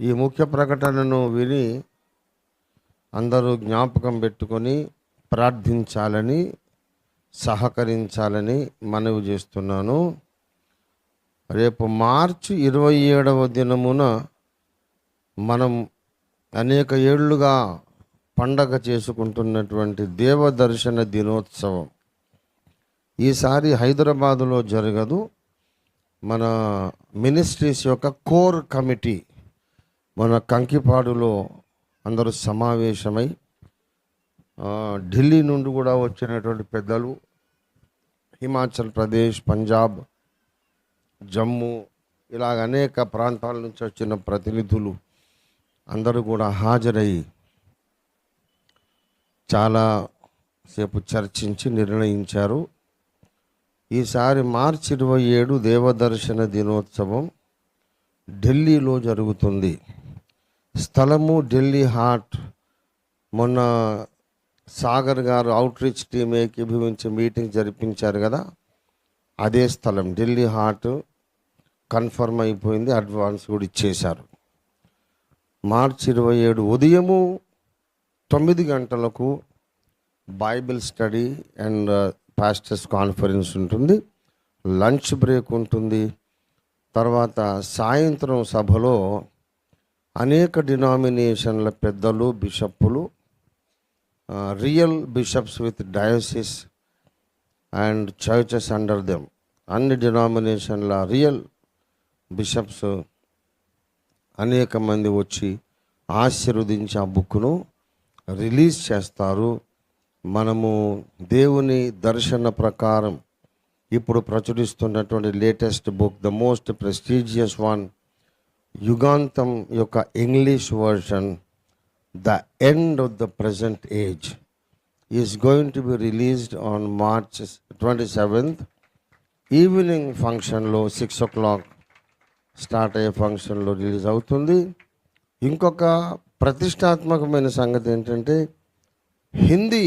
ఈ ముఖ్య ప్రకటనను విని అందరూ జ్ఞాపకం పెట్టుకొని ప్రార్థించాలని సహకరించాలని మనవి చేస్తున్నాను. రేపు మార్చి ఇరవై ఏడవ దినమున మనం అనేక ఏళ్ళుగా పండగ చేసుకుంటున్నటువంటి దేవదర్శన దినోత్సవం ఈసారి హైదరాబాదులో జరగదు. మన మినిస్ట్రీస్ యొక్క కోర్ కమిటీ మన కంకిపాడులో అందరూ సమావేశమై ఢిల్లీ నుండి కూడా వచ్చినటువంటి పెద్దలు హిమాచల్ ప్రదేశ్ పంజాబ్ జమ్మూ ఇలాగ అనేక ప్రాంతాల నుంచి వచ్చిన ప్రతినిధులు అందరూ కూడా హాజరై చాలా సేపు చర్చించి నిర్ణయించారు. ఈసారి మార్చి ఇరవై ఏడు దేవదర్శన దినోత్సవం ఢిల్లీలో జరుగుతుంది. స్థలము ఢిల్లీ హార్ట్ మొన్న సాగర్ గారు అవుట్ రీచ్ టీం ఏకీభవించి మీటింగ్ జరిపించారు కదా? అదే స్థలం ఢిల్లీ హార్ట్ కన్ఫర్మ్ అయిపోయింది అడ్వాన్స్ కూడా ఇచ్చేశారు. మార్చి ఇరవై ఏడు ఉదయము తొమ్మిది గంటలకు Bible study and uh, pastors conference ఉంటుంది. లంచ్ బ్రేక్ ఉంటుంది. తర్వాత సాయంత్రం సభలో అనేక డినామినేషన్ల పెద్దలు బిషప్పులు real bishops with diocese and churches under them. అన్ని డినామినేషన్ల రియల్ బిషప్స్ అనేక మంది వచ్చి ఆశీర్వదించి ఆ బుక్ను రిలీజ్ చేస్తారు. మనము దేవుని దర్శన ప్రకారం ఇప్పుడు ప్రచురిస్తున్నటువంటి latest book the most prestigious one యుగాంతం యొక్క English version the end of the present age is going to be released on March twenty seventh evening ఫంక్షన్లో సిక్స్ ఓ క్లాక్ స్టార్ట్ అయ్యే ఫంక్షన్లో రిలీజ్ అవుతుంది. ఇంకొక ప్రతిష్టాత్మకమైన సంగతి ఏంటంటే హిందీ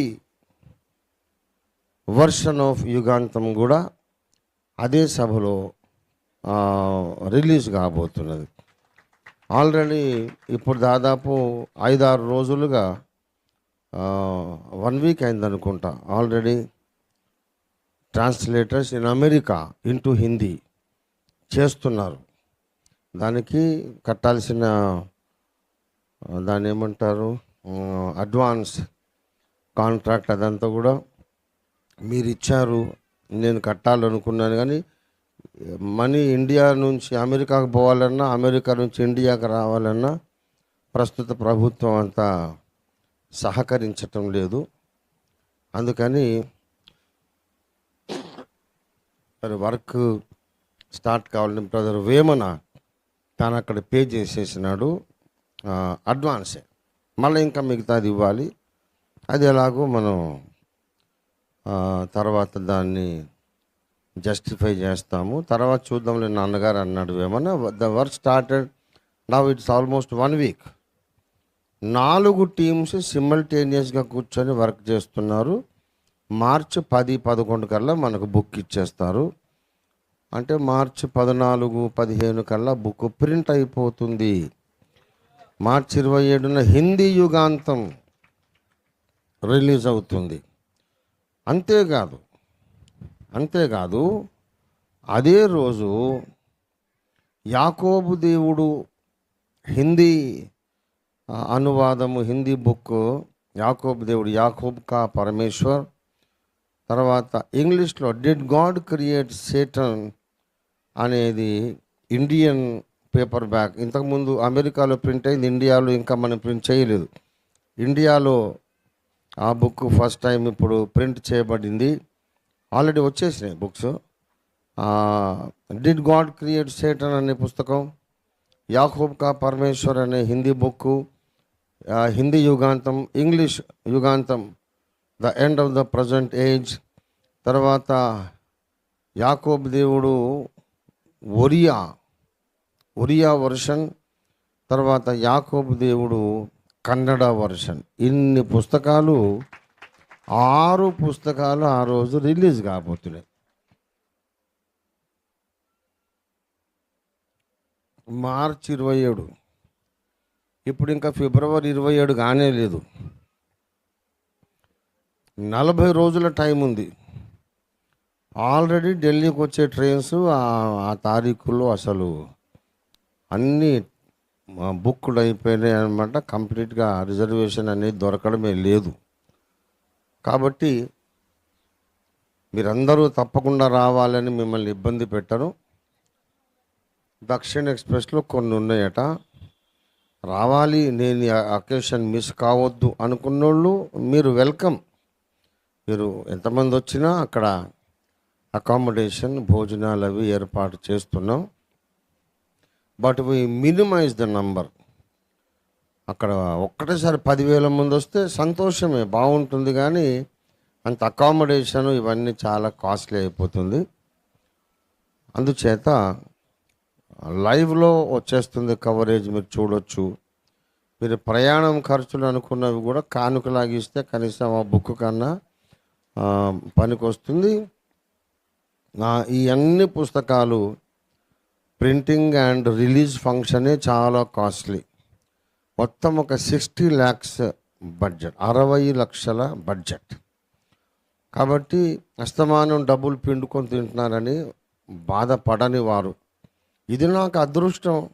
వర్షన్ ఆఫ్ యుగాంతం కూడా అదే సభలో రిలీజ్ కాబోతున్నది. ఆల్రెడీ ఇప్పుడు దాదాపు ఐదారు రోజులుగా వన్ వీక్ అయింది అనుకుంటా already translators in America into Hindi చేస్తున్నారు. దానికి కట్టాల్సిన దాన్ని ఏమంటారు అడ్వాన్స్ కాంట్రాక్ట్ అదంతా కూడా మీరు ఇచ్చారు. నేను కట్టాలనుకున్నాను కానీ మనీ ఇండియా నుంచి అమెరికాకు పోవాలన్నా అమెరికా నుంచి ఇండియాకు రావాలన్నా ప్రస్తుత ప్రభుత్వం అంతా సహకరించటం లేదు. అందుకని మరి వర్క్ స్టార్ట్ కావాలని బ్రదర్ వేమన తాను అక్కడ పే చేసేసినాడు అడ్వాన్సే. మళ్ళీ ఇంకా మిగతాది ఇవ్వాలి. అది ఎలాగో మనం తర్వాత దాన్ని జస్టిఫై చేస్తాము. తర్వాత చూద్దాంలే నాన్నగారు అన్నాడు ఏమన్నా the work started now it's almost one week నాలుగు టీమ్స్ సిమల్టేనియస్గా కూర్చొని వర్క్ చేస్తున్నారు. మార్చి పది పదకొండు కల్లా మనకు బుక్ ఇచ్చేస్తారు. అంటే మార్చి పద్నాలుగు పదిహేను కల్లా బుక్ ప్రింట్ అయిపోతుంది. మార్చి ఇరవై ఏడున హిందీ యుగాంతం రిలీజ్ అవుతుంది. అంతేకాదు అంతేకాదు అదే రోజు యాకోబు దేవుడు హిందీ అనువాదము హిందీ బుక్ యాకోబు దేవుడు యాకోబ్ కా పరమేశ్వర్ తర్వాత ఇంగ్లీష్లో డిడ్ గాడ్ క్రియేట్ సేటన్ అనేది ఇండియన్ పేపర్ బ్యాక్. ఇంతకుముందు అమెరికాలో ప్రింట్ అయింది ఇండియాలో ఇంకా మనం ప్రింట్ చేయలేదు. ఇండియాలో ఆ బుక్ ఫస్ట్ టైం ఇప్పుడు ప్రింట్ చేయబడింది. ఆల్రెడీ వచ్చేసినాయి books. Did God create Satan అనే పుస్తకం? యాహూబ్ కా పరమేశ్వర్ అనే Hindi book Hindi యుగాంతం English యుగాంతం the end of the present age. తర్వాత యాకోబ్ దేవుడు ఒరియా ఒరియా వర్షన్. తర్వాత యాకోబ్ దేవుడు కన్నడ వర్షన్. ఇన్ని పుస్తకాలు ఆరు పుస్తకాలు ఆ రోజు రిలీజ్ కాబోతున్నాయి మార్చి ఇరవై ఏడు. ఇప్పుడు ఇంకా ఫిబ్రవరి ఇరవై ఏడు కానే లేదు. నలభై రోజుల టైం ఉంది. ఆల్రెడీ ఢిల్లీకి వచ్చే ట్రైన్స్ ఆ- ఆ తారీఖులో అసలు అన్నీ బుక్డ్ అయిపోయినాయి అనమాట కంప్లీట్గా రిజర్వేషన్ అనేది దొరకడమే లేదు. కాబట్టి మీరందరూ తప్పకుండా రావాలని మిమ్మల్ని ఇబ్బంది పెట్టరు దక్షిణ ఎక్స్ప్రెస్లో కొన్ని ఉన్నాయట. రావాలి నేను అకేషన్ మిస్ కావద్దు అనుకున్నోళ్ళు మీరు వెల్కమ్. మీరు ఎంతమంది వచ్చినా అక్కడ అకామిడేషన్ భోజనాలు అవి ఏర్పాటు చేస్తున్నాం. But we minimize the number. అక్కడ ఒక్కటేసారి పదివేల మంది వస్తే సంతోషమే బాగుంటుంది కానీ అంత అకామిడేషన్ ఇవన్నీ చాలా కాస్ట్లీ అయిపోతుంది. అందుచేత లైవ్లో వచ్చేస్తుంది కవరేజ్ మీరు చూడొచ్చు. మీరు ప్రయాణం ఖర్చులు అనుకున్నవి కూడా కానుకలాగిస్తే కనీసం ఆ బుక్ కన్నా పనికి వస్తుంది ఈ అన్ని పుస్తకాలు ప్రింటింగ్ అండ్ రిలీజ్ ఫంక్షనే చాలా కాస్ట్లీ మొత్తం ఒక సిక్స్టీ ల్యాక్స్ బడ్జెట్ అరవై లక్షల బడ్జెట్. కాబట్టి అస్తమానం డబ్బులు పిండుకొని తింటున్నారని బాధపడని వారు. ఇది నాకు అదృష్టం.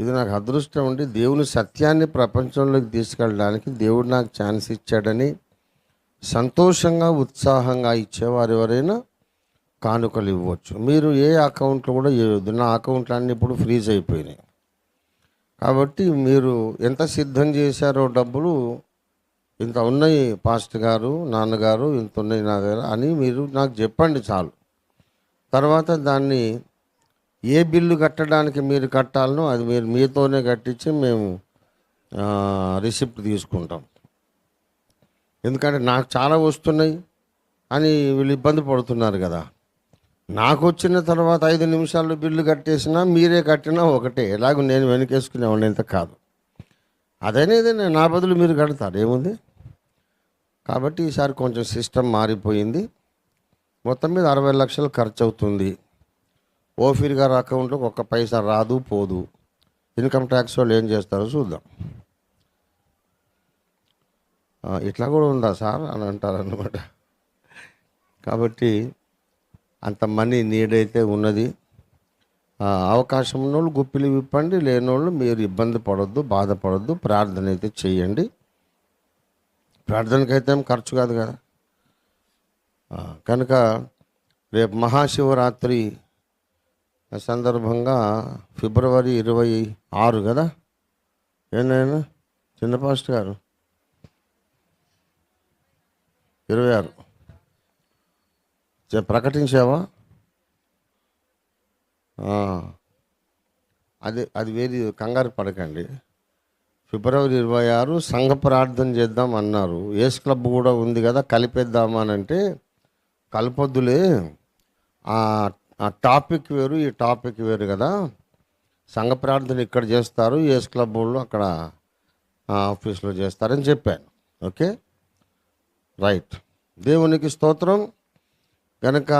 ఇది నాకు అదృష్టం అండి. దేవుని సత్యాన్ని ప్రపంచంలోకి తీసుకెళ్ళడానికి దేవుడు నాకు ఛాన్స్ ఇచ్చాడని సంతోషంగా ఉత్సాహంగా ఇచ్చేవారు ఎవరైనా కానుకలు ఇవ్వచ్చు. మీరు ఏ అకౌంట్లో కూడా ఇవ్వద్దు. నా అకౌంట్లు అన్నీ ఇప్పుడు ఫ్రీజ్ అయిపోయినాయి. కాబట్టి మీరు ఎంత సిద్ధం చేశారో డబ్బులు ఇంత ఉన్నాయి పాస్ట్ గారు నాన్నగారు ఇంత ఉన్నాయి నా దగ్గర అని మీరు నాకు చెప్పండి చాలు. తర్వాత దాన్ని ఏ బిల్లు కట్టడానికి మీరు కట్టాలనో అది మీరు మీతోనే కట్టించి మేము రిసిప్ట్ తీసుకుంటాం. ఎందుకంటే నాకు చాలా వస్తున్నాయి అని వీళ్ళు ఇబ్బంది పడుతున్నారు కదా. నాకు వచ్చిన తర్వాత ఐదు నిమిషాల్లో బిల్లు కట్టేసినా మీరే కట్టినా ఒకటే. ఎలాగో నేను వెనకేసుకునేవాడిని ఇంత కాదు. అదనేది నేను నా బదులు మీరు కడతారు. ఏముంది? కాబట్టి ఈసారి కొంచెం సిస్టమ్ మారిపోయింది. మొత్తం మీద అరవై లక్షలు ఖర్చు అవుతుంది ఓఫీర్ గారి అకౌంట్లోకి ఒక్క పైసా రాదు పోదు. ఇన్కమ్ ట్యాక్స్ వాళ్ళు ఏం చేస్తారో చూద్దాం. ఇట్లా కూడా ఉందా సార్? అని అంటారు అనమాట కాబట్టి అంత మనీ నీడైతే ఉన్నది. అవకాశం ఉన్నోళ్ళు గుప్పిలు విప్పండి లేనోళ్ళు మీరు ఇబ్బంది పడొద్దు బాధపడొద్దు ప్రార్థన అయితే చేయండి. ప్రార్థనకైతే ఏం ఖర్చు కాదు కదా. కనుక రేపు మహాశివరాత్రి సందర్భంగా ఫిబ్రవరి ఇరవై ఆరు కదా? ఏంటైనా చిన్న పాస్ట్ గారు? ఇరవై ఆరు. ప్రకటించావా? అది అది వేరే కంగారు పడకండి. ఫిబ్రవరి ఇరవై ఆరు సంఘ ప్రార్థన చేద్దాం అన్నారు. ఏస్ క్లబ్ కూడా ఉంది కదా కలిపేద్దామా అని అంటే కలపొద్దులే. ఆ ఆ టాపిక్ వేరు ఈ టాపిక్ వేరు కదా. సంఘ ప్రార్థన ఇక్కడ చేస్తారు ఏస్ క్లబ్ వాళ్ళు అక్కడ ఆ ఆఫీస్లో చేస్తారని చెప్పాను. ఓకే? రైట్. దేవునికి స్తోత్రం. కనుక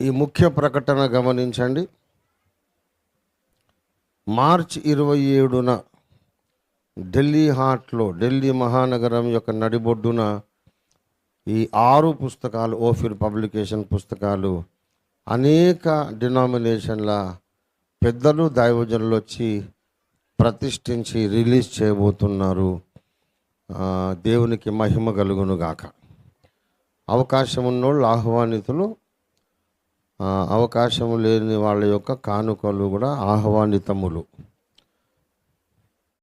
ఈ ముఖ్య ప్రకటన గమనించండి. మార్చ్ ఇరవై ఏడున ఢిల్లీ హాట్లో ఢిల్లీ మహానగరం యొక్క నడిబొడ్డున ఈ ఆరు పుస్తకాలు ఓఫిర్ పబ్లికేషన్ పుస్తకాలు అనేక డినామినేషన్ల పెద్దలు దైవజనులు వచ్చి ప్రతిష్ఠించి రిలీజ్ చేయబోతున్నారు. దేవునికి మహిమ కలుగును గాక అవకాశం ఉన్నోళ్ళు ఆహ్వానితులు అవకాశం లేని వాళ్ళ యొక్క కానుకలు కూడా ఆహ్వానితములు.